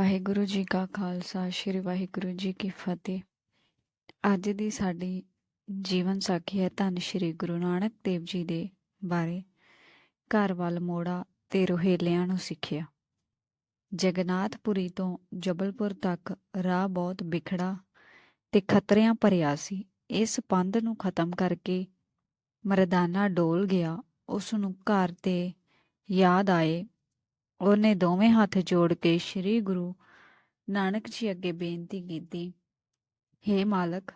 ਵਾਹਿਗੁਰੂ ਜੀ ਕਾ ਖਾਲਸਾ, ਸ੍ਰੀ ਵਾਹਿਗੁਰੂ ਜੀ ਕੀ ਫਤਿਹ। ਅੱਜ ਦੀ ਸਾਡੀ ਜੀਵਨ ਸਾਖੀ ਹੈ ਧੰਨ ਸ੍ਰੀ ਗੁਰੂ ਨਾਨਕ ਦੇਵ ਜੀ ਦੇ ਬਾਰੇ। ਘਰ ਵੱਲ ਮੋੜਾ ਤੇ ਰੋਹੇਲਿਆਂ ਨੂੰ ਸਿੱਖਿਆ। ਜਗਨਾਥਪੁਰੀ ਤੋਂ ਜਬਲਪੁਰ ਤੱਕ ਰਾਹ ਬਹੁਤ ਵਿਖੜਾ ਤੇ ਖਤਰਿਆਂ ਭਰਿਆ ਸੀ। ਇਸ ਪੰਧ ਨੂੰ ਖਤਮ ਕਰਕੇ ਮਰਦਾਨਾ ਡੋਲ ਗਿਆ। ਉਸ ਨੂੰ ਘਰ ਤੇ ਯਾਦ ਆਏ ਉਹਨੇ ਦੋਵੇਂ ਹੱਥ ਜੋੜ ਕੇ ਸ੍ਰੀ ਗੁਰੂ ਨਾਨਕ ਜੀ ਅੱਗੇ ਬੇਨਤੀ ਕੀਤੀ, ਹੇ ਮਾਲਕ,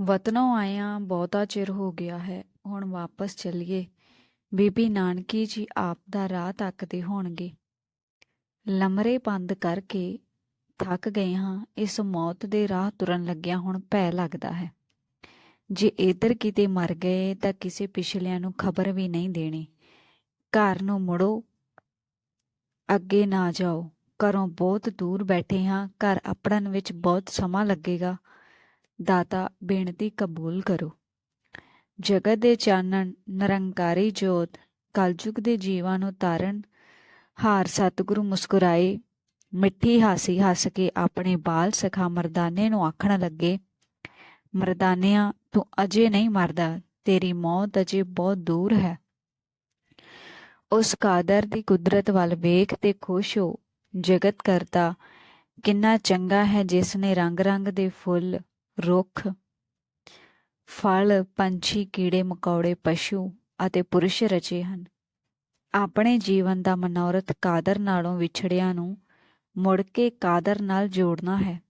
ਵਤਨੋਂ ਆਇਆ ਬਹੁਤਾ ਚਿਰ ਹੋ ਗਿਆ ਹੈ, ਹੁਣ ਵਾਪਸ ਚੱਲੀਏ। ਬੀਬੀ ਨਾਨਕੀ ਜੀ ਆਪ ਦਾ ਰਾਹ ਤੱਕਦੇ ਹੋਣਗੇ। ਲਮਰੇ ਬੰਦ ਕਰਕੇ ਥੱਕ ਗਏ ਹਾਂ, ਇਸ ਮੌਤ ਦੇ ਰਾਹ ਤੁਰਨ ਲੱਗਿਆ ਹੁਣ ਭੈ ਲੱਗਦਾ ਹੈ। ਜੇ ਇਧਰ ਕਿਤੇ ਮਰ ਗਏ ਤਾਂ ਕਿਸੇ ਪਿਛਲਿਆਂ ਨੂੰ ਖਬਰ ਵੀ ਨਹੀਂ ਦੇਣੀ। ਘਰ ਨੂੰ ਮੁੜੋ ਅੱਗੇ ਨਾ ਜਾਓ। ਘਰੋਂ ਬਹੁਤ ਦੂਰ ਬੈਠੇ ਹਾਂ। ਘਰ ਆਪੜਨ ਵਿੱਚ ਬਹੁਤ ਸਮਾਂ ਲੱਗੇਗਾ। ਦਾਤਾ, ਬੇਨਤੀ ਕਬੂਲ ਕਰੋ। ਜਗਤ ਦੇ ਚਾਨਣ, ਨਿਰੰਕਾਰੀ ਜੋਤ, ਕਲਯੁਗ ਦੇ ਜੀਵਾਂ ਨੂੰ ਤਾਰਨ, ਹਾਰ ਸਤਿਗੁਰੂ ਮੁਸਕਰਾਏ, ਮਿੱਠੀ ਹਾਸੀ ਹੱਸ ਕੇ ਆਪਣੇ ਬਾਲ ਸਖਾ ਮਰਦਾਨੇ ਨੂੰ ਆਖਣ ਲੱਗੇ, ਮਰਦਾਨਿਆਂ, ਤੂੰ ਅਜੇ ਨਹੀਂ ਮਰਦਾ। ਤੇਰੀ ਮੌਤ ਅਜੇ ਬਹੁਤ ਦੂਰ ਹੈ। ਉਸ ਕਾਦਰ ਦੀ ਕੁਦਰਤ ਵੱਲ ਵੇਖ ਤੇ ਖੁਸ਼ ਹੋ। ਜਗਤ ਕਰਤਾ, ਕਿੰਨਾ ਚੰਗਾ ਹੈ ਜਿਸ ਨੇ ਰੰਗ-ਰੰਗ ਦੇ ਫੁੱਲ, ਰੁੱਖ, ਫਲ, ਪੰਛੀ, ਕੀੜੇ, ਮਕੌੜੇ, ਪਸ਼ੂ ਅਤੇ ਪੁਰਸ਼ ਰਚੇ ਹਨ। ਆਪਣੇ ਜੀਵਨ ਦਾ ਮਨੋਰਥ ਕਾਦਰ ਨਾਲੋਂ ਵਿਛੜਿਆਂ ਨੂੰ ਮੁੜ ਕੇ ਕਾਦਰ ਨਾਲ ਜੋੜਨਾ ਹੈ।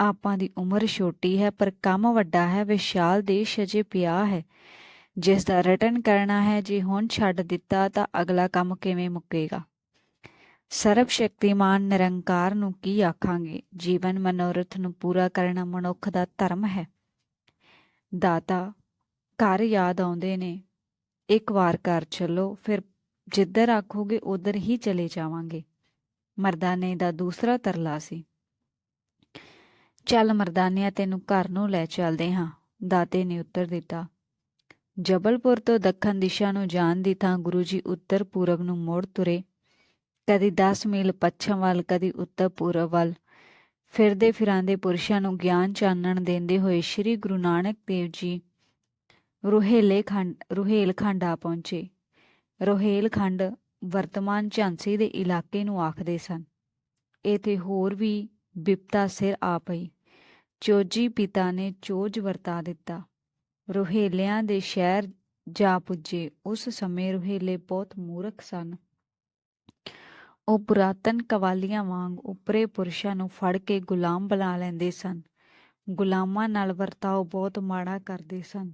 ਆਪਾਂ ਦੀ ਉਮਰ ਛੋਟੀ ਹੈ, ਪਰ ਕੰਮ ਵੱਡਾ ਹੈ, ਵਿਸ਼ਾਲ ਦੇਸ਼ ਅਜੇ ਪਿਆ ਹੈ। ਜਿਸ ਦਾ ਰਟਨ ਕਰਨਾ ਹੈ, ਜੇ ਹੁਣ ਛੱਡ ਦਿੱਤਾ ਤਾਂ ਅਗਲਾ ਕੰਮ ਕਿਵੇਂ ਮੁੱਕੇਗਾ? ਸਰਬ ਸ਼ਕਤੀਮਾਨ ਨਿਰੰਕਾਰ ਨੂੰ ਕੀ ਆਖਾਂਗੇ? ਜੀਵਨ ਮਨੋਰਥ ਨੂੰ ਪੂਰਾ ਕਰਨਾ ਮਨੁੱਖ ਦਾ ਧਰਮ ਹੈ। ਦਾਤਾ, ਘਰ ਯਾਦ ਆਉਂਦੇ ਨੇ। ਇੱਕ ਵਾਰ ਘਰ ਚੱਲੋ, ਫਿਰ ਜਿੱਧਰ ਆਖੋਗੇ ਉਧਰ ਹੀ ਚਲੇ ਜਾਵਾਂਗੇ। ਮਰਦਾਨੇ ਦਾ ਦੂਸਰਾ ਤਰਲਾ ਸੀ। ਚੱਲ ਮਰਦਾਨਿਆ, ਤੈਨੂੰ ਘਰ ਨੂੰ ਲੈ ਚੱਲਦੇ ਹਾਂ। ਦਾਤੇ ਨੇ ਉੱਤਰ ਦਿੱਤਾ ਜਬਲਪੁਰ ਤੋਂ ਦੱਖਣ ਦਿਸ਼ਾ ਨੂੰ ਜਾਣ ਦੀ ਥਾਂ ਗੁਰੂ ਜੀ ਉੱਤਰ ਪੂਰਬ ਨੂੰ ਮੋੜ ਤੁਰੇ। ਕਦੀ 10 ਮੀਲ ਪੱਛਮ ਵੱਲ, ਕਦੀ ਉੱਤਰ ਪੂਰਬ ਵੱਲ। ਫਿਰਦੇ ਫਿਰਾਂਦੇ ਪੁਰਸ਼ਾਂ ਨੂੰ ਗਿਆਨ ਚਾਨਣ ਦਿੰਦੇ ਹੋਏ ਸ੍ਰੀ ਗੁਰੂ ਨਾਨਕ ਦੇਵ ਜੀ ਰੋਹੇਲੇ ਖੰਡ, ਰੋਹੇਲ ਖੰਡ ਆ ਪਹੁੰਚੇ। ਰੋਹੇਲ ਖੰਡ ਵਰਤਮਾਨ ਝਾਂਸੀ ਦੇ ਇਲਾਕੇ ਨੂੰ ਆਖਦੇ ਸਨ। ਇਥੇ ਹੋਰ ਵੀ ਵਿਪਤਾ ਸਿਰ ਆ ਪਈ। ਚੋਜੀ ਪਿਤਾ ਨੇ ਚੋਜ ਵਰਤਾ ਦਿੱਤਾ। ਰੋਹੇਲਿਆਂ ਦੇ ਸ਼ਹਿਰ ਜਾ ਪੁੱਜੇ। ਉਸ ਸਮੇਂ ਰੋਹੇਲੇ ਬਹੁਤ ਮੂਰਖ ਸਨ। ਉਹ ਪੁਰਾਤਨ ਕਵਾਲੀਆਂ ਵਾਂਗ ਉਪਰੇ ਪੁਰਸ਼ਾਂ ਨੂੰ ਫੜ ਕੇ ਗੁਲਾਮ ਬਣਾ ਲੈਂਦੇ ਸਨ। ਗੁਲਾਮਾਂ ਨਾਲ ਵਰਤਾਓ ਬਹੁਤ ਮਾੜਾ ਕਰਦੇ ਸਨ।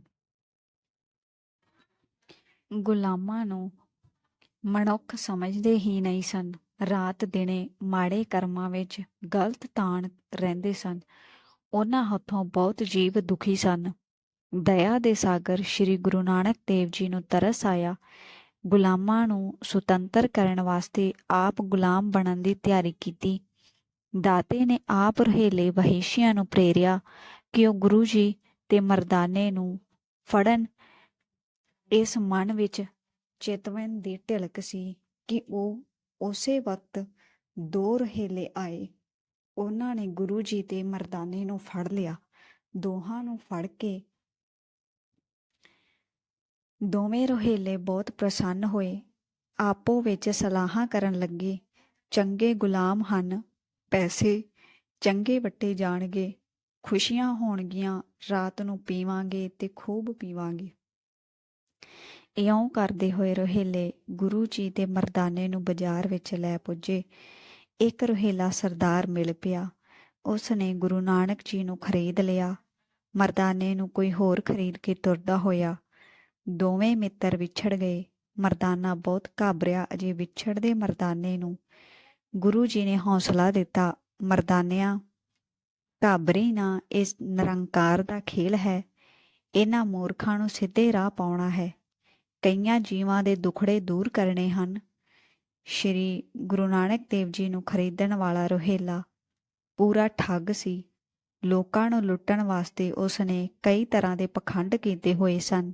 ਗੁਲਾਮਾਂ ਨੂੰ ਮਨੁੱਖ ਸਮਝਦੇ ਹੀ ਨਹੀਂ ਸਨ। ਰਾਤ ਦਿਨੇ ਮਾੜੇ ਕਰਮਾਂ ਵਿੱਚ ਗਲਤ ਤਾਣ ਰਹਿੰਦੇ ਸਨ। ਉਹਨਾਂ ਹੱਥੋਂ ਬਹੁਤ ਜੀਵ ਦੁਖੀ ਸਨ। ਦਇਆ ਦੇ ਸਾਗਰ ਸ੍ਰੀ ਗੁਰੂ ਨਾਨਕ ਦੇਵ ਜੀ ਨੂੰ ਤਰਸ ਆਇਆ। ਗੁਲਾਮਾਂ ਨੂੰ ਸੁਤੰਤਰ ਕਰਨ ਵਾਸਤੇ ਆਪ ਗੁਲਾਮ ਬਣਨ ਦੀ ਤਿਆਰੀ ਕੀਤੀ। ਦਾਤੇ ਨੇ ਆਪ ਰਹੇਲੇ ਵਹਿਸ਼ੀਆਂ ਨੂੰ ਪ੍ਰੇਰਿਆ ਕਿ ਉਹ ਗੁਰੂ ਜੀ ਤੇ ਮਰਦਾਨੇ ਨੂੰ ਫੜਨ। ਇਸ ਮਨ ਵਿੱਚ ਚੇਤਵਨ ਦੀ ਢਿਲਕ ਸੀ ਕਿ ਉਹ ਉਸੇ ਵਕਤ ਦੋ ਰਹੇਲੇ ਆਏ। ਉਹਨਾਂ ਨੇ ਗੁਰੂ ਜੀ ਤੇ ਮਰਦਾਨੇ ਨੂੰ ਫੜ ਲਿਆ। ਦੋਹਾਂ ਨੂੰ ਫੜ ਕੇ ਦੋਵੇਂ ਰੋਹੇਲੇ ਬਹੁਤ ਪ੍ਰਸੰਨ ਹੋਏ। ਆਪੋ ਵਿੱਚ ਸਲਾਹਾਂ ਕਰਨ ਲੱਗੇ। ਚੰਗੇ ਗੁਲਾਮ ਹਨ। ਪੈਸੇ ਚੰਗੇ ਵੱਟੇ ਜਾਣਗੇ। ਖੁਸ਼ੀਆਂ ਹੋਣਗੀਆਂ। ਰਾਤ ਨੂੰ ਪੀਵਾਂਗੇ ਤੇ ਖੂਬ ਪੀਵਾਂਗੇ। ਇਉਂ ਕਰਦੇ ਹੋਏ ਰੋਹੇਲੇ ਗੁਰੂ ਜੀ ਦੇ ਮਰਦਾਨੇ ਨੂੰ ਬਾਜ਼ਾਰ ਵਿੱਚ ਲੈ ਪੁੱਜੇ। ਇੱਕ ਰੋਹੇਲਾ ਸਰਦਾਰ ਮਿਲ ਪਿਆ। ਉਸ ਨੇ ਗੁਰੂ ਨਾਨਕ ਜੀ ਨੂੰ ਖਰੀਦ ਲਿਆ। ਮਰਦਾਨੇ ਨੂੰ ਕੋਈ ਹੋਰ ਖਰੀਦ ਕੇ ਤੁਰਦਾ ਹੋਇਆ। ਦੋਵੇਂ ਮਿੱਤਰ ਵਿਛੜ ਗਏ। ਮਰਦਾਨਾ ਬਹੁਤ ਘਾਬਰਿਆ। ਅਜੇ ਵਿਛੜਦੇ ਮਰਦਾਨੇ ਨੂੰ ਗੁਰੂ ਜੀ ਨੇ ਹੌਸਲਾ ਦਿੱਤਾ। ਮਰਦਾਨਿਆਂ, ਘਾਬਰੀ ਨਾ, ਇਸ ਨਿਰੰਕਾਰ ਦਾ ਖੇਲ ਹੈ। ਇਹਨਾਂ ਮੂਰਖਾਂ ਨੂੰ ਸਿੱਧੇ ਰਾਹ ਪਾਉਣਾ ਹੈ। ਕਈਆਂ ਜੀਵਾਂ ਦੇ ਦੁਖੜੇ ਦੂਰ ਕਰਨੇ ਹਨ। ਸ਼੍ਰੀ ਗੁਰੂ ਨਾਨਕ ਦੇਵ ਜੀ ਨੂੰ ਖਰੀਦਣ ਵਾਲਾ ਰੋਹੇਲਾ ਪੂਰਾ ਠੱਗ ਸੀ। ਲੋਕਾਂ ਨੂੰ ਲੁੱਟਣ ਵਾਸਤੇ ਉਸ ਨੇ ਕਈ ਤਰ੍ਹਾਂ ਦੇ ਪਖੰਡ ਕੀਤੇ ਹੋਏ ਸਨ।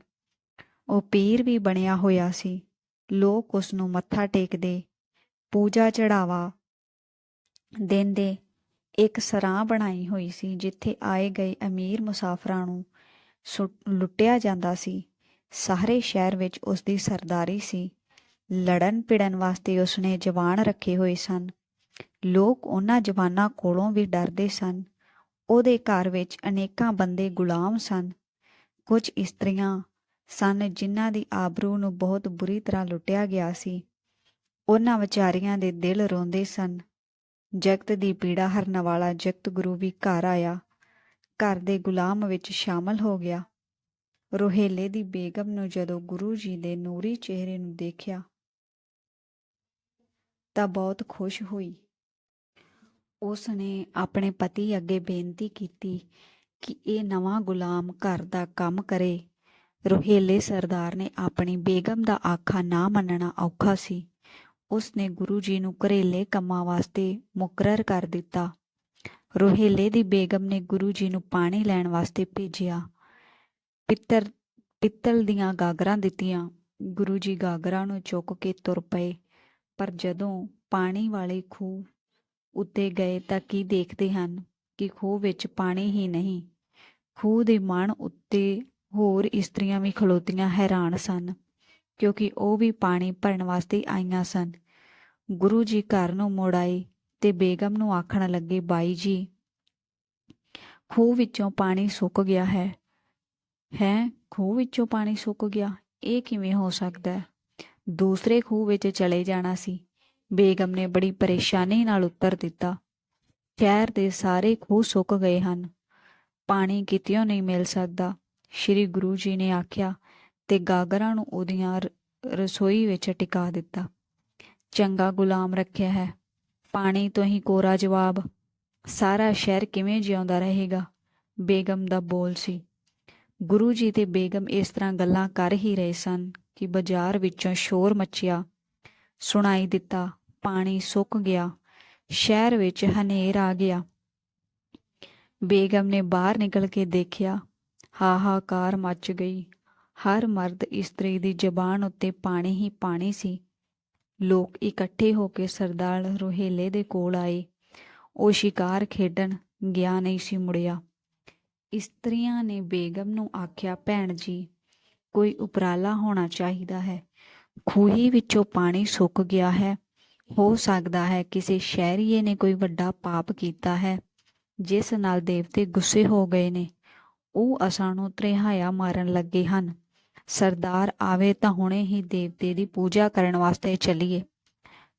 ਉਹ ਪੀਰ ਵੀ ਬਣਿਆ ਹੋਇਆ ਸੀ। ਲੋਕ ਉਸ ਨੂੰ ਮੱਥਾ ਟੇਕਦੇ, ਪੂਜਾ ਚੜਾਵਾ ਦਿਨ ਇੱਕ ਸਰਾਂ ਬਣਾਈ ਹੋਈ ਸੀ ਜਿੱਥੇ ਆਏ ਗਏ ਅਮੀਰ ਮੁਸਾਫਰਾਂ ਨੂੰ ਸੁ- ਲੁੱਟਿਆ ਜਾਂਦਾ ਸੀ। ਸਾਰੇ ਸ਼ਹਿਰ ਵਿੱਚ ਉਸ ਦੀ ਸਰਦਾਰੀ ਸੀ। ਲੜਨ ਭਿੜਨ ਵਾਸਤੇ ਉਸਨੇ ਜਵਾਨ ਰੱਖੇ ਹੋਏ ਸਨ। ਲੋਕ ਉਹਨਾਂ ਜਵਾਨਾਂ ਕੋਲੋਂ ਵੀ ਡਰਦੇ ਸਨ। ਉਹਦੇ ਘਰ ਵਿੱਚ ਅਨੇਕਾਂ ਬੰਦੇ ਗੁਲਾਮ ਸਨ। ਕੁਝ ਇਸਤਰੀਆਂ ਸਨ ਜਿਨ੍ਹਾਂ ਦੀ ਆਬਰੂ ਨੂੰ ਬਹੁਤ ਬੁਰੀ ਤਰ੍ਹਾਂ ਲੁੱਟਿਆ ਗਿਆ ਸੀ। ਉਹਨਾਂ ਵਿਚਾਰੀਆਂ ਦੇ ਦਿਲ ਰੋਂਦੇ ਸਨ। ਜਗਤ ਦੀ ਪੀੜਾ ਹਰਨ ਵਾਲਾ ਜਗਤ ਗੁਰੂ ਵੀ ਘਰ ਆਇਆ। ਘਰ ਦੇ ਗੁਲਾਮ ਵਿੱਚ ਸ਼ਾਮਲ ਹੋ ਗਿਆ। ਰੋਹੇਲੇ ਦੀ ਬੇਗਮ ਨੂੰ ਜਦੋਂ ਗੁਰੂ ਜੀ ਦੇ ਨੂਰੀ ਚਿਹਰੇ ਨੂੰ ਦੇਖਿਆ ਤਾਂ ਬਹੁਤ ਖੁਸ਼ ਹੋਈ। ਉਸ ਨੇ ਆਪਣੇ ਪਤੀ ਅੱਗੇ ਬੇਨਤੀ ਕੀਤੀ ਕਿ ਇਹ ਨਵਾਂ ਗੁਲਾਮ ਘਰ ਦਾ ਕੰਮ ਕਰੇ। ਰੋਹੇਲੇ ਸਰਦਾਰ ਨੇ ਆਪਣੀ ਬੇਗਮ ਦਾ ਆਖਾ ਨਾ ਮੰਨਣਾ ਔਖਾ ਸੀ। ਉਸ ਨੇ ਗੁਰੂ ਜੀ ਨੂੰ ਘਰੇਲੇ ਕੰਮਾਂ ਵਾਸਤੇ ਮੁਕਰਰ ਕਰ ਦਿੱਤਾ। ਰੋਹੇਲੇ ਦੀ ਬੇਗਮ ਨੇ ਗੁਰੂ ਜੀ ਨੂੰ ਪਾਣੀ ਲੈਣ ਵਾਸਤੇ ਭੇਜਿਆ। ਪਿੱਤਰ, ਪਿੱਤਲ ਦੀਆਂ ਗਾਗਰਾਂ ਦਿੱਤੀਆਂ। ਗੁਰੂ ਜੀ ਗਾਗਰਾਂ ਨੂੰ ਚੁੱਕ ਕੇ ਤੁਰ ਪਏ। ਪਰ ਜਦੋਂ ਪਾਣੀ ਵਾਲੇ ਖੂਹ ਉੱਤੇ ਗਏ ਤਾਂ ਕੀ ਦੇਖਦੇ ਹਨ ਕਿ ਖੂਹ ਵਿੱਚ ਪਾਣੀ ਹੀ ਨਹੀਂ। ਖੂਹ ਦੇ ਮਣ ਉੱਤੇ ਹੋਰ ਇਸਤਰੀਆਂ ਵੀ ਖਲੋਤੀਆਂ ਹੈਰਾਨ ਸਨ, ਕਿਉਂਕਿ ਉਹ ਵੀ ਪਾਣੀ ਭਰਨ ਵਾਸਤੇ ਆਈਆਂ ਸਨ। ਗੁਰੂ ਜੀ ਘਰ ਨੂੰ ਮੁੜ ਆਏ ਤੇ ਬੇਗਮ ਨੂੰ ਆਖਣ ਲੱਗੇ, ਬਾਈ ਜੀ, ਖੂਹ ਵਿੱਚੋਂ ਪਾਣੀ ਸੁੱਕ ਗਿਆ ਹੈ। ਹੈ, ਖੂਹ ਵਿੱਚੋਂ ਪਾਣੀ ਸੁੱਕ ਗਿਆ? ਇਹ ਕਿਵੇਂ ਹੋ ਸਕਦਾ? ਹੈ ਦੂਸਰੇ ਖੂਹ ਵਿੱਚ ਚਲੇ ਜਾਣਾ ਸੀ। ਬੇਗਮ ਨੇ ਬੜੀ ਪਰੇਸ਼ਾਨੀ ਨਾਲ ਉੱਤਰ ਦਿੱਤਾ। ਸ਼ਹਿਰ ਦੇ ਸਾਰੇ ਖੂਹ ਸੁੱਕ ਗਏ ਹਨ। ਪਾਣੀ ਕਿਤਿਓਂ ਨਹੀਂ ਮਿਲ ਸਕਦਾ। ਸ੍ਰੀ ਗੁਰੂ ਜੀ ਨੇ ਆਖਿਆ ਤੇ ਗਾਗਰਾਂ ਨੂੰ ਉਹਦੀਆਂ ਰਸੋਈ ਵਿੱਚ ਟਿਕਾ ਦਿੱਤਾ। ਚੰਗਾ ਗੁਲਾਮ ਰੱਖਿਆ ਹੈ। ਪਾਣੀ ਤੋਂ ਹੀ ਕੋਰਾ ਜਵਾਬ, ਸਾਰਾ ਸ਼ਹਿਰ ਕਿਵੇਂ ਜਿਉਂਦਾ ਰਹੇਗਾ? ਬੇਗਮ ਦਾ ਬੋਲ ਸੀ। ਗੁਰੂ ਜੀ ਤੇ ਬੇਗਮ ਇਸ ਤਰ੍ਹਾਂ ਗੱਲਾਂ ਕਰ ਹੀ ਰਹੇ ਸਨ ਕਿ ਬਾਜ਼ਾਰ ਵਿੱਚੋਂ ਸ਼ੋਰ ਮੱਚਿਆ। ਸੁਣਾਈ ਦਿੱਤਾ, ਪਾਣੀ ਸੁੱਕ ਗਿਆ। ਸ਼ਹਿਰ ਵਿੱਚ ਹਨੇਰ ਆ ਗਿਆ। ਬੇਗਮ ਨੇ ਬਾਹਰ ਨਿਕਲ ਕੇ ਦੇਖਿਆ ਹਾਹਾਕਾਰ ਮਚ ਗਈ। ਹਰ ਮਰਦ ਇਸਤਰੀ ਦੀ ਜ਼ਬਾਨ ਉੱਤੇ ਪਾਣੀ ਹੀ ਪਾਣੀ ਸੀ। ਲੋਕ ਇਕੱਠੇ ਹੋ ਕੇ ਸਰਦਾਰ ਰੋਹੇਲੇ ਦੇ ਕੋਲ ਆਏ। ਉਹ ਸ਼ਿਕਾਰ ਖੇਡਣ ਗਿਆ ਨਹੀਂ ਸੀ ਮੁੜਿਆ। ਇਸਤਰੀਆਂ ਨੇ ਬੇਗਮ ਨੂੰ ਆਖਿਆ, ਭੈਣ ਜੀ, ਕੋਈ ਉਪਰਾਲਾ ਹੋਣਾ ਚਾਹੀਦਾ ਹੈ। ਖੂਹੀ ਵਿੱਚੋਂ ਪਾਣੀ ਸੁੱਕ ਗਿਆ ਹੈ। ਹੋ ਸਕਦਾ ਹੈ ਕਿਸੇ ਸ਼ਹਿਰੀਏ ਨੇ ਕੋਈ ਵੱਡਾ ਪਾਪ ਕੀਤਾ ਹੈ, ਜਿਸ ਨਾਲ ਦੇਵਤੇ ਗੁੱਸੇ ਹੋ ਗਏ ਨੇ। ਉਹ ਅਸਾਂ ਨੂੰ ਤ੍ਰਿਹਾਇਆ ਮਾਰਨ ਲੱਗੇ ਹਨ। ਸਰਦਾਰ ਆਵੇ ਤਾਂ ਹੁਣੇ ਹੀ ਦੇਵਤੇ ਦੀ ਪੂਜਾ ਕਰਨ ਵਾਸਤੇ ਚੱਲੀਏ।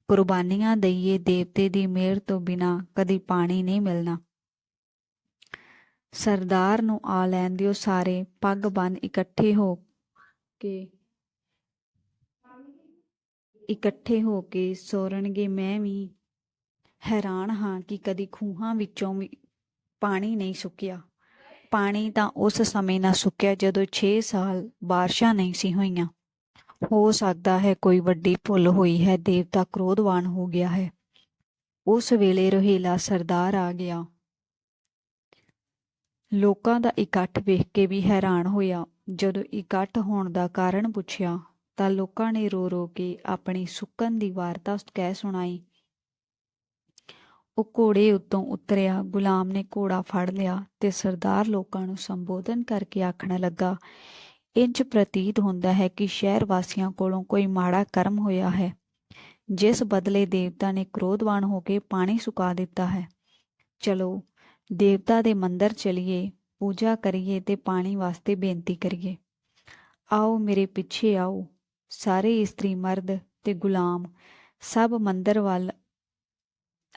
ਕੁਰਬਾਨੀਆਂ ਦਈਏ ਦੇਵਤੇ ਦੀ ਮਿਹਰ ਤੋਂ ਬਿਨਾ ਕਦੀ ਪਾਣੀ ਨਹੀਂ ਮਿਲਣਾ। ਸਰਦਾਰ ਨੂੰ ਆ ਲੈਣ ਦਿਓ ਸਾਰੇ, ਪੱਗ ਬੰਨ ਇਕੱਠੇ ਹੋ ਕੇ, ਇਕੱਠੇ ਹੋ ਕੇ ਸੋਰਣਗੇ। ਮੈਂ ਵੀ ਹੈਰਾਨ ਹਾਂ ਕਿ ਕਦੀ ਖੂਹਾਂ ਵਿੱਚੋਂ ਵੀ ਪਾਣੀ ਨਹੀਂ ਸੁੱਕਿਆ। ਪਾਣੀ ਤਾਂ ਉਸ ਸਮੇਂ ਨਾ ਸੁੱਕਿਆ ਜਦੋਂ 6 ਸਾਲ ਬਾਰਿਸ਼ਾਂ ਨਹੀਂ ਸੀ ਹੋਈਆਂ। ਹੋ ਸਕਦਾ ਹੈ ਕੋਈ ਵੱਡੀ ਭੁੱਲ ਹੋਈ ਹੈ, ਦੇਵਤਾ ਕ੍ਰੋਧਵਾਨ ਹੋ ਗਿਆ ਹੈ। ਉਸ ਵੇਲੇ ਰੋਹੀਲਾ ਸਰਦਾਰ ਆ ਗਿਆ। ਲੋਕਾਂ ਦਾ ਇਕੱਠ ਵੇਖ ਕੇ ਵੀ ਹੈਰਾਨ ਹੋਇਆ। ਜਦੋਂ ਇਕੱਠ ਹੋਣ ਦਾ ਕਾਰਨ ਪੁੱਛਿਆ ਤਾਂ ਲੋਕਾਂ ਨੇ ਰੋ ਰੋ ਕੇ ਆਪਣੀ ਸੁੱਕਣ ਦੀ ਵਾਰਤਾ ਕਹਿ ਸੁਣਾਈ। ਉਹ ਘੋੜੇ ਉੱਤੋਂ ਉਤਰਿਆ, ਗੁਲਾਮ ਨੇ ਘੋੜਾ ਫੜ ਲਿਆ ਤੇ ਸਰਦਾਰ ਲੋਕਾਂ ਨੂੰ ਸੰਬੋਧਨ ਕਰਕੇ ਆਖਣ ਲੱਗਾ, ਇੰਜ ਪ੍ਰਤੀਤ ਹੁੰਦਾ ਹੈ ਕਿ ਸ਼ਹਿਰ ਵਾਸੀਆਂ ਕੋਲੋਂ ਕੋਈ ਮਾੜਾ ਕਰਮ ਹੋਇਆ ਹੈ, ਜਿਸ ਬਦਲੇ ਦੇਵਤਾ ਨੇ ਕ੍ਰੋਧਵਾਨ ਹੋ ਕੇ ਪਾਣੀ ਸੁਕਾ ਦਿੱਤਾ ਹੈ। ਚਲੋ, ਦੇਵਤਾ ਦੇ ਮੰਦਰ ਚਲੀਏ, ਪੂਜਾ ਕਰੀਏ ਤੇ ਪਾਣੀ ਵਾਸਤੇ ਬੇਨਤੀ ਕਰੀਏ। ਆਓ ਮੇਰੇ ਪਿੱਛੇ ਆਓ, ਸਾਰੇ ਇਸਤਰੀ ਮਰਦ ਤੇ ਗੁਲਾਮ, ਸਭ ਮੰਦਰ ਵੱਲ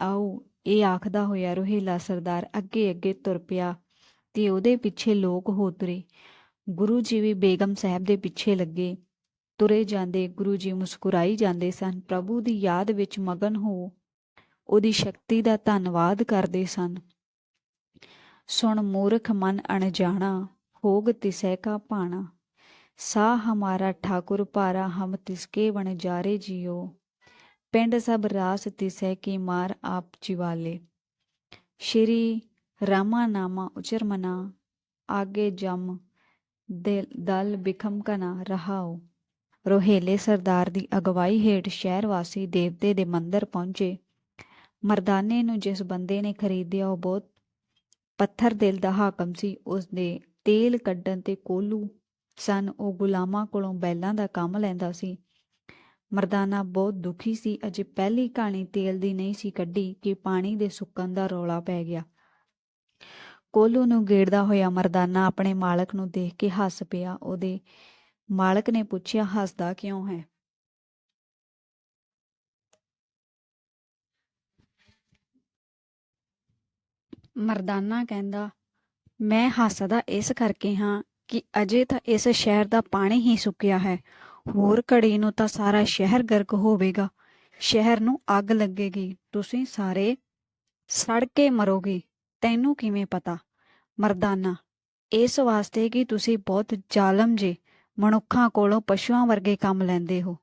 ਆਓ, ਇਹ ਆਖਦਾ ਹੋਇਆ ਰੋਹੀਲਾ ਸਰਦਾਰ ਅੱਗੇ ਅੱਗੇ ਤੁਰ ਪਿਆ ਤੇ ਉਹਦੇ ਪਿੱਛੇ ਲੋਕ ਹੋ ਤੁਰੇ। ਗੁਰੂ ਜੀ ਵੀ ਬੇਗਮ ਸਾਹਿਬ ਦੇ ਪਿੱਛੇ ਲੱਗੇ। ਤੁਰੇ ਜਾਂਦੇ ਗੁਰੂ ਜੀ ਮੁਸਕੁਰਾਈ ਜਾਂਦੇ ਸਨ। ਪ੍ਰਭੂ ਦੀ ਯਾਦ ਵਿੱਚ ਮਗਨ ਹੋ ਉਹਦੀ ਸ਼ਕਤੀ ਦਾ ਧੰਨਵਾਦ ਕਰਦੇ ਸਨ। ਸੁਣ ਮੂਰਖ ਮਨ ਅਣਜਾਣਾ, ਹੋਗ ਤਿਸੈ ਕਾ ਪਾਣਾ ਸਾ ਹਮਾਰਾ ਠਾਕੁਰ ਭਾਰਾ, ਹਮ ਤਿਸਕੇ ਵਣ ਜਾਰੇ ਜਿਓ। ਪਿੰਡ ਸਭ ਰਾਸ ਤਿਸੈ ਕੀ ਮਾਰ ਆਪ ਜਿਵਾਲੇ। ਸ਼੍ਰੀ ਰਾਮਾ ਨਾਮਾ ਉਚਰਮਨਾ ਆਗੇ ਜਮ ਦਿਲ ਦਲ ਬਿਖਮ ਕਨਾ ਰਹਾਓ ਰੋਹੇਲੇ ਸਰਦਾਰ ਦੀ ਅਗਵਾਈ ਹੇਠ ਸ਼ਹਿਰ ਵਾਸੀ ਦੇਵਤੇ ਦੇ ਮੰਦਰ ਪਹੁੰਚੇ। ਮਰਦਾਨੇ ਨੂੰ ਜਿਸ ਬੰਦੇ ਨੇ ਖਰੀਦਿਆ, ਉਹ ਬਹੁਤ ਪੱਥਰ ਦਿਲ ਦਾ ਹਾਕਮ ਸੀ। ਉਸ ਦੇ ਤੇਲ ਕੱਢਣ ਤੇ ਕੋਲੂ ਸਨ, ਉਹ ਗੁਲਾਮਾਂ ਕੋਲੋਂ ਬੈਲਾਂ ਦਾ ਕੰਮ ਲੈਂਦਾ ਸੀ। ਮਰਦਾਨਾ ਬਹੁਤ ਦੁਖੀ ਸੀ। ਅਜੇ ਪਹਿਲੀ ਕਹਾਣੀ ਤੇਲ ਦੀ ਨਹੀਂ ਸੀ ਕੱਢੀ ਕਿ ਪਾਣੀ ਦੇ ਸੁੱਕਣ ਦਾ ਰੌਲਾ ਪੈ ਗਿਆ। ਕੋਲੂ ਨੂੰ ਗੇੜਦਾ ਹੋਇਆ ਮਰਦਾਨਾ ਆਪਣੇ ਮਾਲਕ ਨੂੰ ਦੇਖ ਕੇ ਹੱਸ ਪਿਆ। ਉਹਦੇ ਮਾਲਕ ਨੇ ਪੁੱਛਿਆ, ਹੱਸਦਾ ਕਿਉਂ ਹੈ? ਮਰਦਾਨਾ ਕਹਿੰਦਾ, ਮੈਂ ਹੱਸਦਾ ਇਸ ਕਰਕੇ ਹਾਂ ਕਿ ਅਜੇ ਤਾਂ ਇਸ ਸ਼ਹਿਰ ਦਾ ਪਾਣੀ ਹੀ ਸੁੱਕਿਆ ਹੈ। ਹੋਰ ਘੜੀ ਨੂੰ ਤਾਂ ਸਾਰਾ ਸ਼ਹਿਰ ਗਰਕ ਹੋਵੇਗਾ। ਸ਼ਹਿਰ ਨੂੰ ਅੱਗ ਲੱਗੇਗੀ। ਤੁਸੀਂ ਸਾਰੇ ਸੜ ਕੇ ਮਰੋਗੇ। ਤੈਨੂੰ ਕਿਵੇਂ ਪਤਾ? ਮਰਦਾਨਾ, ਇਸ ਵਾਸਤੇ ਕਿ ਤੁਸੀਂ ਬਹੁਤ ਜ਼ਾਲਮ ਜੇ, ਮਨੁੱਖਾਂ ਕੋਲੋਂ ਪਸ਼ੂਆਂ ਵਰਗੇ ਕੰਮ ਲੈਂਦੇ ਹੋ।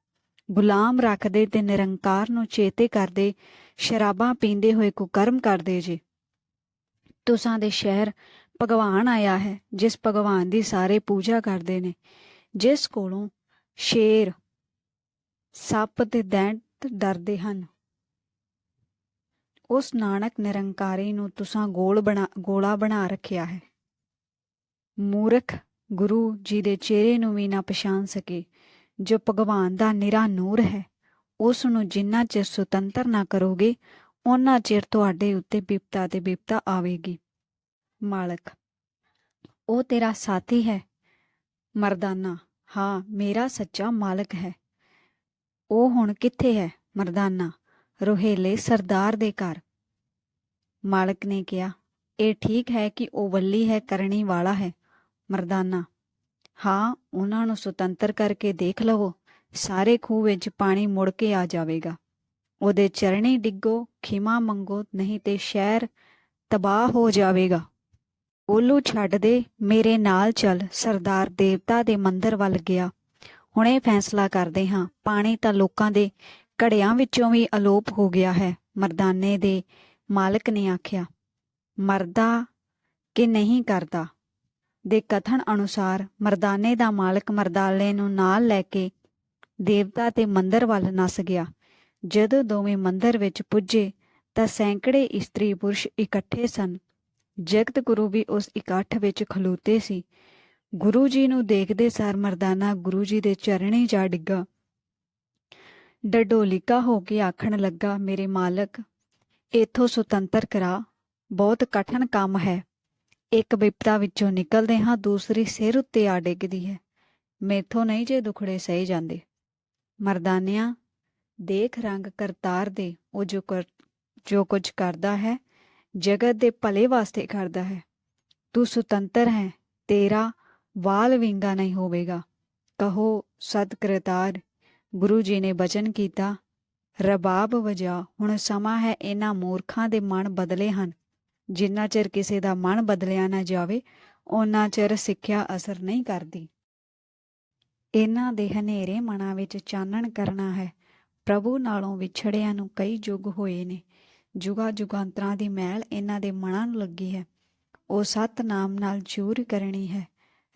ਗੁਲਾਮ ਰੱਖਦੇ ਤੇ ਨਿਰੰਕਾਰ ਨੂੰ ਚੇਤੇ ਕਰਦੇ, ਸ਼ਰਾਬਾਂ ਪੀਂਦੇ ਹੋਏ ਕੁਕਰਮ ਕਰਦੇ ਜੇ। ਤੁਸਾਂ ਦੇ ਸ਼ਹਿਰ ਭਗਵਾਨ ਆਇਆ ਹੈ, ਜਿਸ ਭਗਵਾਨ ਦੀ ਸਾਰੇ ਪੂਜਾ ਕਰਦੇ ਨੇ। ਜਿਸ ਕੋਲੋਂ ਸ਼ੇਰ ਸੱਪ ਤੇ ਦੈਂਤ ਡਰਦੇ ਹਨ। ਉਸ ਨਾਨਕ ਨਿਰੰਕਾਰੀ ਨੂੰ ਤੁਸਾਂ ਗੋਲ ਬਣਾ, ਗੋਲਾ ਬਣਾ ਰੱਖਿਆ ਹੈ। ਮੂਰਖ ਗੁਰੂ ਜੀ ਦੇ ਚਿਹਰੇ ਨੂੰ ਵੀ ਨਾ ਪਛਾਣ ਸਕੇ। ਜੋ ਭਗਵਾਨ ਦਾ ਨਿਰਾ ਨੂਰ ਹੈ, ਉਸ ਨੂੰ ਜਿੰਨਾ ਚਿਰ ਸੁਤੰਤਰ ਨਾ ਕਰੋਗੇ ਉਹਨਾਂ ਚਿਰ ਤੁਹਾਡੇ ਉੱਤੇ ਬਿਪਤਾ ਤੇ ਬਿਪਤਾ ਆਵੇਗੀ। ਮਾਲਕ, ਉਹ ਤੇਰਾ ਸਾਥੀ ਹੈ, ਮਰਦਾਨਾ। ਹਾਂ, ਮੇਰਾ ਸੱਚਾ ਮਾਲਕ ਹੈ। ਉਹ ਹੁਣ ਕਿੱਥੇ ਹੈ, ਮਰਦਾਨਾ? ਰੋਹੇਲੇ ਸਰਦਾਰ ਦੇ ਘਰ। ਮਾਲਕ ਨੇ ਕਿਹਾ, ਇਹ ਠੀਕ ਹੈ ਕਿ ਉਹ ਵੱਲੀ ਹੈ ਕਰਨੀ ਵਾਲਾ ਹੈ, ਮਰਦਾਨਾ। ਹਾਂ, ਉਹਨਾਂ ਨੂੰ ਸੁਤੰਤਰ ਕਰਕੇ ਦੇਖ ਲਵੋ। ਸਾਰੇ ਖੂਹ ਵਿੱਚ ਪਾਣੀ ਮੁੜ ਕੇ ਆ ਜਾਵੇਗਾ। ਉਹਦੇ ਚਰਣੀ ਡਿੱਗੋ, ਖਿਮਾ ਮੰਗੋ, ਨਹੀਂ ਤੇ ਸ਼ਹਿਰ ਤਬਾਹ ਹੋ ਜਾਵੇਗਾ। ਉਹਲੂ ਛੱਡ ਦੇ, ਮੇਰੇ ਨਾਲ ਚੱਲ। ਸਰਦਾਰ ਦੇਵਤਾ ਦੇ ਮੰਦਰ ਵੱਲ ਗਿਆ। ਹੁਣੇ ਫੈਸਲਾ ਕਰਦੇ ਹਾਂ। ਪਾਣੀ ਤਾਂ ਲੋਕਾਂ ਦੇ ਘੜਿਆਂ ਵਿੱਚੋਂ ਵੀ ਅਲੋਪ ਹੋ ਗਿਆ ਹੈ। ਮਰਦਾਨੇ ਦੇ ਮਾਲਕ ਨੇ ਆਖਿਆ, ਮਰਦਾ ਕਿ ਨਹੀਂ ਕਰਦਾ? ਦੇ ਕਥਨ ਅਨੁਸਾਰ ਮਰਦਾਨੇ ਦਾ ਮਾਲਕ ਮਰਦਾਲੇ ਨੂੰ ਨਾਲ ਲੈ ਕੇ ਦੇਵਤਾ ਤੇ ਮੰਦਰ ਵੱਲ ਨਸ ਗਿਆ। ਜਦੋਂ ਦੋਵੇਂ ਮੰਦਰ ਵਿੱਚ ਪੁੱਜੇ ਤਾਂ ਸੈਂਕੜੇ ਇਸਤਰੀ ਪੁਰਸ਼ ਇਕੱਠੇ ਸਨ। ਜਗਤ ਗੁਰੂ ਵੀ ਉਸ ਇਕੱਠ ਵਿੱਚ ਖਲੋਤੇ ਸੀ। ਗੁਰੂ ਜੀ ਨੂੰ ਦੇਖਦੇ ਸਾਰ ਮਰਦਾਨਾ ਗੁਰੂ ਜੀ ਦੇ ਚਰਣੀ ਜਾ ਡਿੱਗਾ। ਡਡੋਲਿਕਾ ਹੋ ਕੇ ਆਖਣ ਲੱਗਾ, ਮੇਰੇ ਮਾਲਕ, ਇਥੋਂ ਸੁਤੰਤਰ ਕਰਾ। ਬਹੁਤ ਕਠਨ ਕੰਮ ਹੈ। ਇੱਕ ਵਿਪਤਾ ਵਿੱਚੋਂ ਨਿਕਲਦੇ ਹਾਂ, ਦੂਸਰੀ ਸਿਰ ਉੱਤੇ ਆ ਡਿੱਗਦੀ ਹੈ। ਮੇਥੋਂ ਨਹੀਂ ਜੇ ਦੁਖੜੇ ਸਹੀ ਜਾਂਦੇ। ਮਰਦਾਨਿਆਂ, ਦੇਖ ਰੰਗ ਕਰਤਾਰ ਦੇ। ਉਹ ਜੋ ਕਰ, ਜੋ ਕੁਝ ਕਰਦਾ ਹੈ ਜਗਤ ਦੇ ਭਲੇ ਵਾਸਤੇ ਕਰਦਾ ਹੈ। ਤੂੰ ਸੁਤੰਤਰ ਹੈ, ਤੇਰਾ ਵਾਲ ਵਿੰਗਾ ਨਹੀਂ ਹੋਵੇਗਾ। ਕਹੋ, ਸਤਕ੍ਰਤਾਰ, ਗੁਰੂ ਜੀ ਨੇ ਬਚਨ ਕੀਤਾ, ਰਬਾਬ ਵਜਾ, ਹੁਣ ਸਮਾਂ ਹੈ ਇਹਨਾਂ ਮੂਰਖਾਂ ਦੇ ਮਨ ਬਦਲੇ ਹਨ। ਜਿੰਨਾ ਚਿਰ ਕਿਸੇ ਦਾ ਮਨ ਬਦਲਿਆ ਨਾ ਜਾਵੇ ਉਹਨਾਂ ਚਿਰ ਸਿੱਖਿਆ ਅਸਰ ਨਹੀਂ ਕਰਦੀ। ਇਹਨਾਂ ਦੇ ਹਨੇਰੇ ਮਨਾਂ ਵਿੱਚ ਚਾਨਣ ਕਰਨਾ ਹੈ, ਪ੍ਰਭੂ ਨਾਲੋਂ ਵਿਛੜਿਆਂ ਨੂੰ ਕਈ ਯੁੱਗ ਹੋਏ ਨੇ। ਜੁਗਾ ਜੁਗਾਂਤਰਾਂ ਦੀ ਮੈਲ ਇਹਨਾਂ ਦੇ ਮਨਾਂ ਨੂੰ ਲੱਗੀ ਹੈ। ਉਹ ਸਤ ਨਾਮ ਨਾਲ ਜੂਰ ਕਰਨੀ ਹੈ।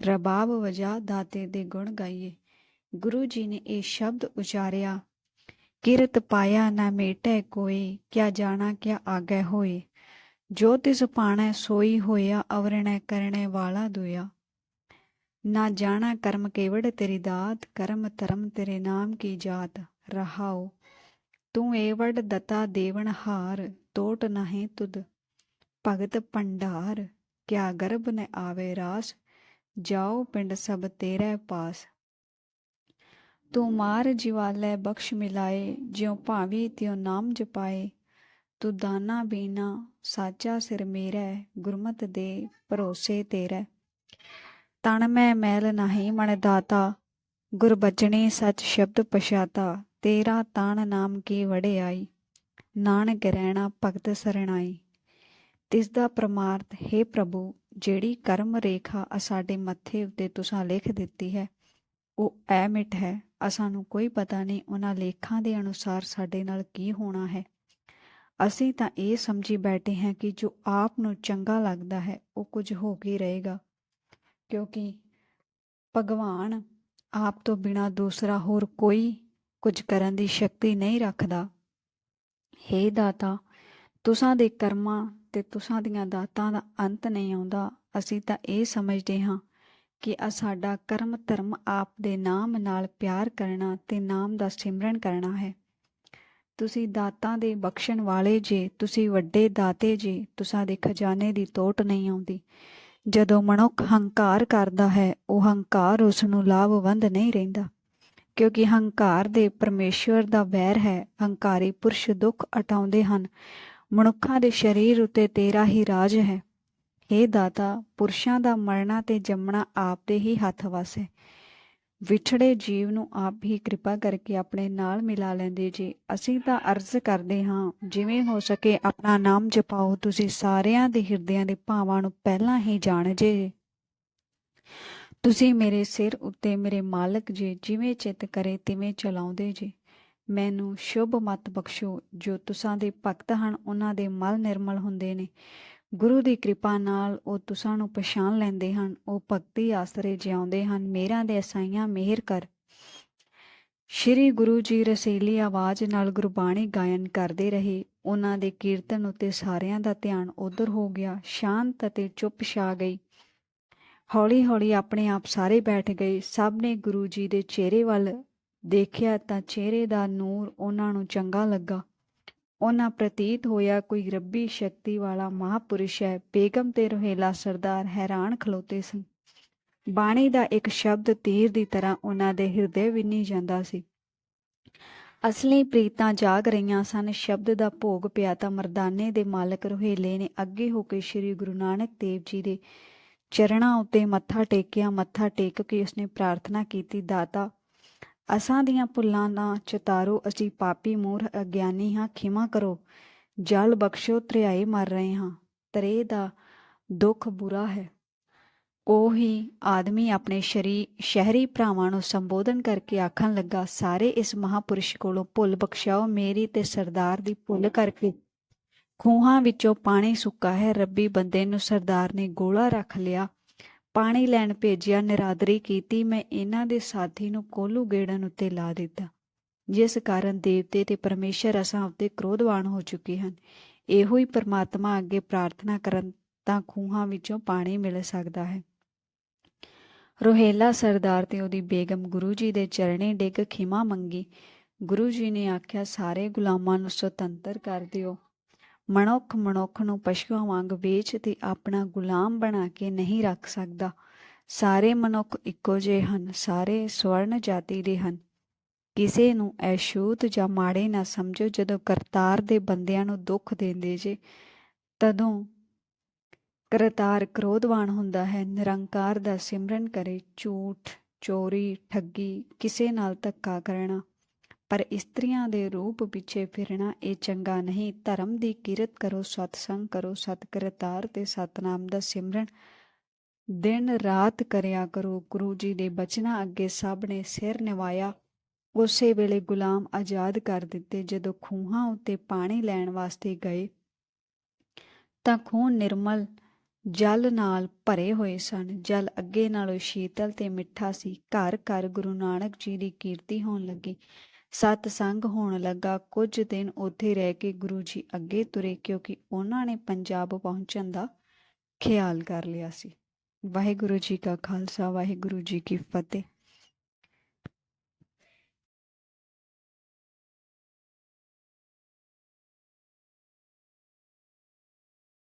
ਰਬਾਬ ਵਜਾ ਦਾਤੇ ਦੇ ਗੁਣ ਗਾਈਏ। ਗੁਰੂ ਜੀ ਨੇ ਇਹ ਸ਼ਬਦ ਉਚਾਰਿਆ, ਕਿਰਤ ਪਾਇਆ ਨਾ ਮੇਟੈ ਕੋਈ ਕਿਆ ਜਾਣਾ ਕਿਆ ਆਗੇ ਹੋਏ। ਜੋ ਤਿਸ ਪਾਣੈ ਸੋਈ ਹੋਇਆ, ਅਵਰਣੈ ਕਰਣੇ ਵਾਲਾ ਦੁਆ ਨਾ ਜਾਣਾ ਕਰਮ ਕੇਵੜ ਤੇਰੀ ਦਾਤ, ਕਰਮ ਧਰਮ ਤੇਰੇ ਨਾਮ ਕੀ ਜਾਤ ਰਹਾਓ ਤੂੰ ਏਵੜ ਦਤਾ ਦੇਵਨ ਹਾਰ ਤੋਟ ਨਹੀਂ ਤੁਧ ਭਗਤ ਭੰਡਾਰ ਕਿਆ ਗਰਭ ਨ ਆਵੇ ਰਾਸ ਜਾਓ ਪਿੰਡ ਸਭ ਤੇਰੇ ਪਾਸ ਤੂੰ ਮਾਰ ਜਿਵਾਲੇ ਬਖਸ਼ ਮਿਲਾਏ ਜਿਉ ਭਾਵੀ ਤਿਉ ਨਾਮ ਜਪਾਏ ਤੂੰ ਦਾਨਾ ਬੀਨਾ ਸਾਚਾ ਸਿਰ ਮੇਰਾ ਗੁਰਮਤ ਦੇ ਭਰੋਸੇ ਤੇਰਾ ਤਣ ਮੈਂ ਮੈਲ ਨਹੀਂ ਮਨ ਦਾਤਾ ਗੁਰ ਬਚਣੇ ਸਚ ਸ਼ਬਦ ਪਛਾਤਾ ਤੇਰਾ ਤਾਣ ਨਾਮ ਕੀ ਵੜਿਆਈ ਨਾਨਕ ਰਹਿਣਾ ਭਗਤ ਸਰਣਾਈ। ਤਿਸ ਦਾ ਪ੍ਰਮਾਰਥ, ਹੈ ਪ੍ਰਭੂ, ਜਿਹੜੀ ਕਰਮ ਰੇਖਾ ਸਾਡੇ ਮੱਥੇ ਉੱਤੇ ਤੁਸਾਂ ਲਿਖ ਦਿੱਤੀ ਹੈ, ਉਹ ਐ ਮਿਟ ਹੈ। ਅਸਾਂ ਨੂੰ ਕੋਈ ਪਤਾ ਨਹੀਂ ਉਹਨਾਂ ਲੇਖਾਂ ਦੇ ਅਨੁਸਾਰ ਸਾਡੇ ਨਾਲ ਕੀ ਹੋਣਾ ਹੈ। ਅਸੀਂ ਤਾਂ ਇਹ ਸਮਝੀ ਬੈਠੇ ਹਾਂ ਕਿ ਜੋ ਆਪ ਨੂੰ ਚੰਗਾ ਲੱਗਦਾ ਹੈ, ਉਹ ਕੁਝ ਹੋ ਕੇ ਰਹੇਗਾ। ਕਿਉਂਕਿ ਭਗਵਾਨ ਆਪ ਤੋਂ ਬਿਨਾ ਦੂਸਰਾ ਹੋਰ ਕੋਈ ਕੁਝ ਕਰਨ ਦੀ ਸ਼ਕਤੀ ਨਹੀਂ ਰੱਖਦਾ। हे ਦਾਤਾ, ਤੁਸਾਂ ਦੇ ਕਰਮਾਂ ਤੇ ਤੁਸਾਂ ਦੀਆਂ ਦਾਤਾਂ ਦਾ ਅੰਤ ਨਹੀਂ ਆਉਂਦਾ। ਅਸੀਂ ਤਾਂ ਇਹ ਸਮਝਦੇ ਹਾਂ ਕਿ ਆ ਸਾਡਾ ਕਰਮ ਧਰਮ ਆਪ ਦੇ ਨਾਮ ਨਾਲ ਪਿਆਰ ਕਰਨਾ ਤੇ ਨਾਮ ਦਾ ਸਿਮਰਨ ਕਰਨਾ ਹੈ। ਤੁਸੀਂ ਦਾਤਾਂ ਦੇ ਬਖਸ਼ਣ ਵਾਲੇ ਜੇ, ਤੁਸੀਂ ਵੱਡੇ ਦਾਤੇ ਜੇ, ਤੁਸਾਂ ਦੇ ਖਜ਼ਾਨੇ ਦੀ ਤੋਟ ਨਹੀਂ ਆਉਂਦੀ। ਜਦੋਂ ਮਨੁੱਖ ਹੰਕਾਰ ਕਰਦਾ ਹੈ, ਉਹ ਹੰਕਾਰ ਉਸ ਨੂੰ ਲਾਭਵੰਦ ਨਹੀਂ ਰਹਿੰਦਾ। ਕਿਉਂਕਿ ਹੰਕਾਰ ਦੇ ਪਰਮੇਸ਼ਵਰ ਦਾ ਵੈਰ ਹੈ, ਹੰਕਾਰੀ ਪੁਰਸ਼ ਦੁੱਖ ਅਟਾਉਂਦੇ ਹਨ। ਮਨੁੱਖਾਂ ਦੇ ਸਰੀਰ ਉੱਤੇ ਤੇਰਾ ਹੀ ਰਾਜ ਹੈ। हे ਦਾਤਾ, ਪੁਰਸ਼ਾਂ ਦਾ ਮਰਨਾ ਤੇ ਜੰਮਣਾ ਆਪ ਦੇ ਹੀ ਹੱਥ ਵਸ ਹੈ। ਵਿਛੜੇ ਜੀਵ ਨੂੰ ਆਪ ਹੀ ਕਿਰਪਾ ਕਰਕੇ ਆਪਣੇ ਨਾਲ ਮਿਲਾ ਲੈਂਦੇ ਜੀ। ਅਸੀਂ ਤਾਂ ਅਰਜ਼ ਕਰਦੇ ਹਾਂ, ਜਿਵੇਂ ਹੋ ਸਕੇ ਆਪਣਾ ਨਾਮ ਜਪਾਓ, ਤੁਸੀਂ ਸਾਰਿਆਂ ਦੇ ਹਿਰਦਿਆਂ ਦੇ ਭਾਵਾਂ ਨੂੰ ਪਹਿਲਾਂ ਹੀ ਜਾਣ ਜੇ। ਤੁਸੀਂ ਮੇਰੇ ਸਿਰ ਉੱਤੇ ਮੇਰੇ ਮਾਲਕ ਜੀ ਜਿਵੇਂ ਚਿੱਤ ਕਰੇ ਤਿਵੇਂ ਚਲਾਉਂਦੇ ਜੀ। ਮੈਨੂੰ ਸ਼ੁਭ ਮਤ ਬਖਸ਼ੋ, ਜੋ ਤੁਸਾਂ ਦੇ ਭਗਤ ਹਨ, ਉਹਨਾਂ ਦੇ ਮਲ ਨਿਰਮਲ ਹੁੰਦੇ ਨੇ। ਗੁਰੂ ਦੀ ਕਿਰਪਾ ਨਾਲ ਉਹ ਤੁਸਾਂ ਨੂੰ ਪਛਾਣ ਲੈਂਦੇ ਹਨ, ਉਹ ਭਗਤੀ ਆਸਰੇ ਜਿਉਂਦੇ ਹਨ। ਮੇਰਾ ਦੇ ਅਸਾਈਆਂ ਮਿਹਰ ਕਰ। ਸ਼੍ਰੀ ਗੁਰੂ ਜੀ ਰਸੀਲੀ ਆਵਾਜ਼ ਨਾਲ ਗੁਰਬਾਣੀ ਗਾਇਨ ਕਰਦੇ ਰਹੇ। ਉਹਨਾਂ ਦੇ ਕੀਰਤਨ ਉੱਤੇ ਸਾਰਿਆਂ ਦਾ ਧਿਆਨ ਉਧਰ ਹੋ ਗਿਆ। ਸ਼ਾਂਤ ਅਤੇ ਚੁੱਪ ਛਾ ਗਈ। ਹੌਲੀ-ਹੌਲੀ ਆਪਣੇ ਆਪ ਸਾਰੇ ਬੈਠ ਗਏ। ਸਭ ਨੇ ਗੁਰੂ ਜੀ ਦੇ ਚਿਹਰੇ ਵੱਲ ਦੇਖਿਆ ਤਾਂ ਚਿਹਰੇ ਦਾ ਨੂਰ ਉਹਨਾਂ ਨੂੰ ਚੰਗਾ ਲੱਗਾ। ਉਹਨਾਂ ਪ੍ਰਤੀਤ ਹੋਇਆ, ਕੋਈ ਰੱਬੀ ਸ਼ਕਤੀ ਵਾਲਾ ਮਹਾਪੁਰਸ਼ ਹੈ। ਬੇਗਮ ਤੇ ਰੋਹੇਲਾ ਸਰਦਾਰ ਹੈਰਾਨ ਖਲੋਤੇ ਸਨ। ਬਾਣੀ ਦਾ ਇੱਕ ਸ਼ਬਦ ਤੀਰ ਦੀ ਤਰ੍ਹਾਂ ਉਹਨਾਂ ਦੇ ਹਿਰਦੇ ਵਿੰਨੀ ਜਾਂਦਾ ਸੀ। ਅਸਲੀ ਪ੍ਰੀਤਾਂ ਜਾਗ ਰਹੀਆਂ ਸਨ। ਸ਼ਬਦ ਦਾ ਭੋਗ ਪਿਆ ਤਾਂ ਮਰਦਾਨੇ ਦੇ ਮਾਲਕ ਰੋਹੇਲੇ ਨੇ ਅੱਗੇ ਹੋ ਕੇ ਸ੍ਰੀ ਗੁਰੂ ਨਾਨਕ ਦੇਵ ਜੀ ਦੇ ਚਰਣਾ ਉੱਤੇ ਮੱਥਾ ਟੇਕਿਆ, ਮੱਥਾ ਟੇਕ ਕੇ ਉਸਨੇ ਪ੍ਰਾਰਥਨਾ ਕੀਤੀ, ਦਾਤਾ, ਅਸਾਂ ਦੀਆਂ ਭੁੱਲਾਂ ਦਾ ਚਤਾਰੋ, ਅਸੀਂ ਪਾਪੀ ਮੂਰ ਅਗਿਆਨੀ ਹਾਂ, ਖਿਮਾ ਕਰੋ, ਜਲ ਬਖਸ਼ੋ ਤਰਿਆਏ ਮਰ ਰਹੇ ਹਾਂ, ਤਰੇ ਦਾ ਦੁੱਖ ਬੁਰਾ ਹੈ। ਉਹੀ ਆਦਮੀ ਆਪਣੇ ਸ਼ਰੀ, ਸ਼ਹਿਰੀ ਭਰਾਵਾਂ ਨੂੰ ਸੰਬੋਧਨ ਕਰਕੇ ਆਖਣ ਲੱਗਾ, ਸਾਰੇ ਇਸ ਮਹਾਪੁਰਸ਼ ਕੋਲੋਂ ਭੁੱਲ ਬਖਸ਼ਾਓ ਮੇਰੀ ਤੇ ਸਰਦਾਰ ਦੀ ਭੁੱਲ ਕਰਕੇ ਖੂਹਾਂ ਵਿੱਚੋਂ ਪਾਣੀ ਸੁੱਕਾ ਹੈ। ਰੱਬੀ ਬੰਦੇ ਨੂੰ ਸਰਦਾਰ ਨੇ ਗੋਲਾ ਰੱਖ ਲਿਆ। ਪਾਣੀ ਲੈਣ ਭੇਜਿਆ, ਨਿਰਾਦਰੀ ਕੀਤੀ। ਮੈਂ ਇਹਨਾਂ ਦੇ ਸਾਥੀ ਨੂੰ ਕੋਲੂ ਗੇੜਨ ਉੱਤੇ ਲਾ ਦਿੱਤਾ। ਜਿਸ ਕਾਰਨ ਦੇਵਤੇ ਤੇ ਪਰਮੇਸ਼ਰ ਅਸਾਂ ਉੱਤੇ ਕ੍ਰੋਧਵਾਨ ਹੋ ਚੁੱਕੇ ਹਨ। ਇਹੋ ਹੀ ਪਰਮਾਤਮਾ ਅੱਗੇ ਪ੍ਰਾਰਥਨਾ ਕਰਨ ਤਾਂ ਖੂਹਾਂ ਵਿੱਚੋਂ ਪਾਣੀ ਮਿਲ ਸਕਦਾ ਹੈ। ਰੋਹੇਲਾ ਸਰਦਾਰ ਤੇ ਉਹਦੀ ਬੇਗਮ ਗੁਰੂ ਜੀ ਦੇ ਚਰਣੇ ਡਿੱਗ ਖਿਮਾ ਮੰਗੀ। ਗੁਰੂ ਜੀ ਨੇ ਆਖਿਆ, ਸਾਰੇ ਗੁਲਾਮਾਂ ਨੂੰ ਸੁਤੰਤਰ ਕਰ ਦਿਓ। ਮਨੁੱਖ ਮਨੁੱਖ ਨੂੰ ਪਸ਼ੂਆਂ ਵਾਂਗ ਵੇਚ ਤੇ ਆਪਣਾ ਗੁਲਾਮ ਬਣਾ ਕੇ ਨਹੀਂ ਰੱਖ ਸਕਦਾ। ਸਾਰੇ ਮਨੁੱਖ ਇੱਕੋ ਜਿਹੇ ਹਨ, ਸਾਰੇ ਸਵਰਨ ਜਾਤੀ ਦੇ ਹਨ। ਕਿਸੇ ਨੂੰ ਐਸ਼ੂਤ ਜਾਂ ਮਾੜੇ ਨਾ ਸਮਝੋ, ਜਦੋਂ ਕਰਤਾਰ ਦੇ ਬੰਦਿਆਂ ਨੂੰ ਦੁੱਖ ਦਿੰਦੇ ਜੇ, ਤਦੋਂ ਕਰਤਾਰ ਕ੍ਰੋਧਵਾਨ ਹੁੰਦਾ ਹੈ, ਨਿਰੰਕਾਰ ਦਾ ਸਿਮਰਨ ਕਰੇ, ਝੂਠ, ਚੋਰੀ, ਠੱਗੀ, ਕਿਸੇ ਨਾਲ ਧੱਕਾ ਕਰਨਾ। ਪਰ ਇਸਤਰੀਆਂ ਦੇ ਰੂਪ ਪਿੱਛੇ ਫਿਰਨਾ ਇਹ ਚੰਗਾ ਨਹੀਂ। ਧਰਮ ਦੀ ਕਿਰਤ ਕਰੋ, ਸਤਸੰਗ ਕਰੋ, ਸਤਕਰਤਾਰ ਤੇ ਸਤਨਾਮ ਦਾ ਸਿਮਰਨ। ਦਿਨ ਰਾਤ ਕਰਿਆ ਕਰੋ, ਗੁਰੂ ਜੀ ਦੇ ਬਚਨਾਂ ਅੱਗੇ ਸਭ ਨੇ ਸਿਰ ਨਿਵਾਇਆ। ਉਸੇ ਵੇਲੇ ਗੁਲਾਮ ਆਜ਼ਾਦ ਕਰ ਦਿੱਤੇ, ਜਦੋਂ ਖੂਹਾਂ ਉੱਤੇ ਪਾਣੀ ਲੈਣ ਵਾਸਤੇ ਗਏ, ਤਾਂ ਖੂਹ ਨਿਰਮਲ ਜਲ ਨਾਲ ਭਰੇ ਹੋਏ ਸਨ। ਜਲ ਅੱਗੇ ਨਾਲੋਂ ਸ਼ੀਤਲ ਤੇ ਮਿੱਠਾ ਸੀ। ਘਰ ਘਰ ਗੁਰੂ ਨਾਨਕ ਜੀ ਦੀ ਕੀਰਤੀ ਹੋਣ ਲੱਗੀ। ਸਤ ਸੰਗ ਹੋਣ ਲੱਗਾ। ਕੁਝ ਦਿਨ ਉੱਥੇ ਰਹਿ ਕੇ ਗੁਰੂ ਜੀ ਅੱਗੇ ਤੁਰੇ ਕਿਉਂਕਿ ਉਹਨਾਂ ਨੇ ਪੰਜਾਬ ਪਹੁੰਚਣ ਦਾ ਖਿਆਲ ਕਰ ਲਿਆ ਸੀ। ਵਾਹਿਗੁਰੂ ਜੀ ਕਾ ਖਾਲਸਾ, ਵਾਹਿਗੁਰੂ ਜੀ ਕੀ ਫਤਿਹ।